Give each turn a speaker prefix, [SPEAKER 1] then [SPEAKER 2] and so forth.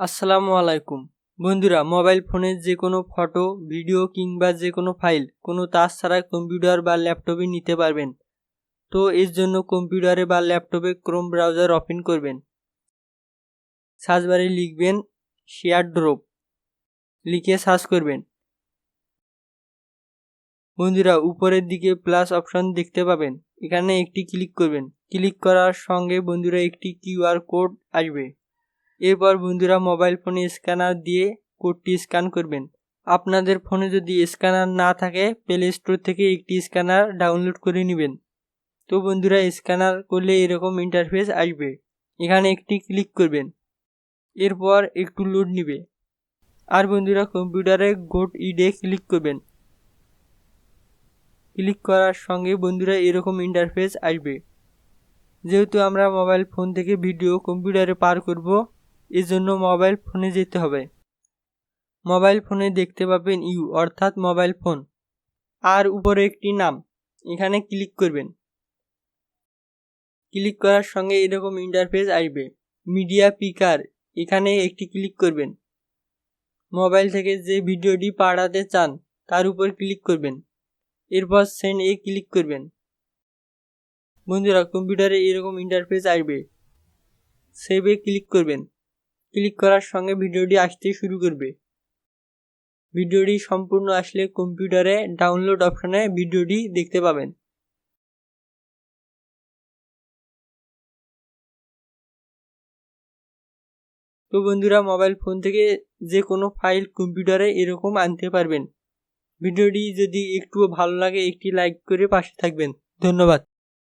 [SPEAKER 1] আসসালামু আলাইকুম। বন্ধুরা, মোবাইল ফোনের যে কোনো ফটো, ভিডিও কিংবা যে কোনো ফাইল, কোনো তার ছাড়া কম্পিউটার বা ল্যাপটপে নিতে পারবেন। তো এর জন্য কম্পিউটারে বা ল্যাপটপে ক্রোম ব্রাউজার ওপেন করবেন। সার্চ বারে লিখবেন শেয়ার ড্রপ লিখে সার্চ করবেন। বন্ধুরা, উপরের দিকে প্লাস অপশন দেখতে পাবেন। এখানে একটি ক্লিক করবেন। ক্লিক করার সঙ্গে বন্ধুরা একটি কিউআর কোড আসবে। এরপর বন্ধুরা মোবাইল ফোনে স্ক্যানার দিয়ে কোডটি স্ক্যান করবেন। আপনাদের ফোনে যদি স্ক্যানার না থাকে প্লে স্টোর থেকে একটি স্ক্যানার ডাউনলোড করে নেবেন। তো বন্ধুরা স্ক্যানার করলে এরকম ইন্টারফেস আসবে। এখানে একটি ক্লিক করবেন। এরপর একটু লোড নিবে। আর বন্ধুরা কম্পিউটারে গোট ইডে ক্লিক করবেন। ক্লিক করার সঙ্গে বন্ধুরা এরকম ইন্টারফেস আসবে। যেহেতু আমরা মোবাইল ফোন থেকে ভিডিও কম্পিউটারে পার করব এজন্য মোবাইল ফোনে যেতে হবে। মোবাইল ফোনে দেখতে পাবেন ইউ অর্থাৎ মোবাইল ফোন আর উপরে একটি নাম, এখানে ক্লিক করবেন। ক্লিক করার সঙ্গে এরকম ইন্টারফেস আসবে। মিডিয়া পিকার এখানে একটি ক্লিক করবেন। মোবাইল থেকে যে ভিডিওটি পাঠাতে চান, তার উপর ক্লিক করবেন। এরপর সেন্ড এ ক্লিক করবেন। বন্ধুরা কম্পিউটারে এরকম ইন্টারফেস আসবে। সেভে ক্লিক করবেন। ক্লিক করার সঙ্গে ভিডিওটি আসতে শুরু করবে। ভিডিওটি সম্পূর্ণ আসলে কম্পিউটারে ডাউনলোড অপশনে ভিডিওটি দেখতে পাবেন। তো বন্ধুরা, মোবাইল ফোন থেকে যে কোনো ফাইল কম্পিউটারে এরকম আনতে পারবেন। ভিডিওটি যদি একটু ভালো লাগে, একটি লাইক করে পাশে থাকবেন। ধন্যবাদ।